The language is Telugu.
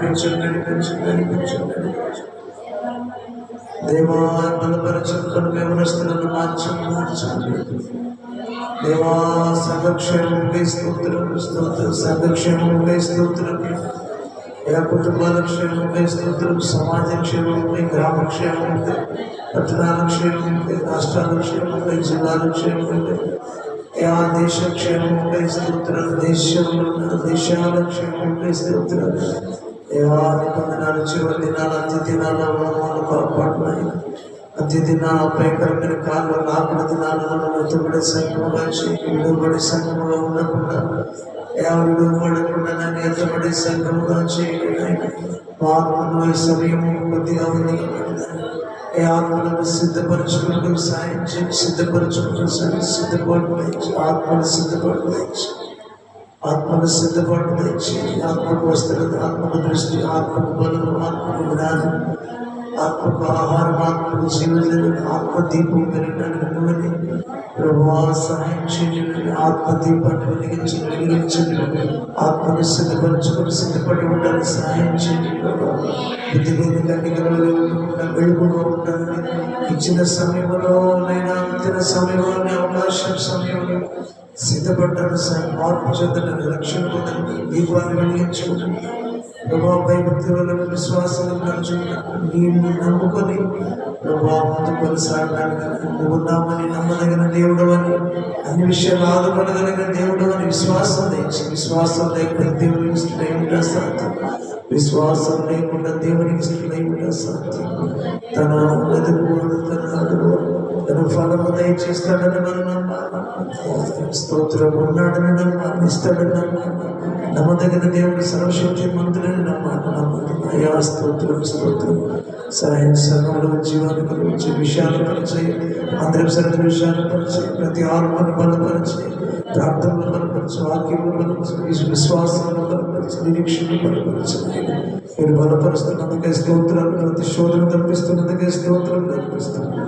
నడిపించండి నడిపించండి నడిపించండి నడిపించండి దేవా బలపరచండి వ్యవస్థలను మార్చండి దేవా సంరక్షణకై స్తోత్రం స్తోత్రం సంరక్షణకై స్తోత్రం యా కుటుంబాల క్షేమంకై స్తోత్రం సమాజ క్షేమంకై గ్రామ క్షేమంకై పట్టణాల క్షేమంకై రాష్ట్రాల క్షేమంకై జిల్లాల క్షేమంకై యా దేశ స్తోత్రం దేశంలో దేశాల స్తోత్రం. దేవా నిబంధనలు చివరి దినాలు అతి దినాలు మమ్మల్ని అతి అంత్య దినాల భయంకరమైన కాలం రాకుల దినాలలో ఎత్తుబడి సంఘముగా విడుబడి సంఘముగా ఉండకుండా ఎవరు విడుబడకుండా నన్ను ఎత్తబడి సంఘముగా చేయండి మా ఆత్మలో ఈ సమయము కొద్దిగా ఉంది ఏ ఆత్మలను సిద్ధపరచుకుంటూ సాయం చేసి సిద్ధపరచుకుంటూ సరే సిద్ధపడి ఆత్మను సిద్ధపడి ఆత్మను సిద్ధపడి తెచ్చి ఆత్మకు వస్త్రత ఆత్మకు దృష్టి ఆత్మకు బలం ఆత్మకు జ్ఞానం ఆత్మకు ఆహారం ఆత్మకు జీవజనం ఆత్మ దీపం పెరగడానికి నువ్వని ప్రభువా సహాయం చేయండి ఆత్మ దీపాన్ని వెలిగించి వెలిగించండి ఆత్మను సిద్ధపరచుకొని సిద్ధపడి ఉండాలి సహాయం చేయండి ప్రభు బుద్ధిని కన్నికలలో వెలుగుగా ఉండాలి ఇచ్చిన సమయంలో నైనా ఇచ్చిన సమయంలో అవకాశం సమయంలో సిద్ధపడ్డాను సార్ మార్పు చెందడానికి రక్షణ పొందండి దీపాన్ని వెలిగించుకుంటుంది ప్రభా భయభక్తి వల్ల విశ్వాసం నీవు నమ్ముకొని ప్రభా ముందు కొనసాగడానికి ఉన్నామని నమ్మదగిన దేవుడు అని అన్ని విషయాలు ఆదుకోగలిగిన దేవుడు అని విశ్వాసం తెచ్చి విశ్వాసం లేకుండా దేవుడికి ఇష్టమై సాధ్యం. విశ్వాసం లేకుండా దేవుడికి ఇష్టమై సాధ్యం. తన ఎదుగు తన అడుగు తన ఫలము దయచేస్తాడని మనం నమ్మాలి? స్తోత్రం ఉన్నాడని నమ్మాలి ఇస్తాడని నమ్మాలి నమ్మదగిన దేవుడు సర్వశక్తి మంత్రులని నమ్మాలి నమ్మాలి అయా స్తోత్రం స్తోత్రం. సాయం సంఘంలో జీవాన్ని కలిగించే విషయాలు పరిచయం అందరి సరైన విషయాలు పరిచయం ప్రతి ఆత్మను బలపరిచే ప్రార్థనలు బలపరచు వాక్యములు బలపరచు విశ్వాసాలను బలపరచు నిరీక్షణ బలపరచు మీరు బలపరుస్తున్నందుకే స్తోత్రాలు ప్రతి శోధన తప్పిస్తున్నందుకే స్తోత్రం తప్పిస్తున్నారు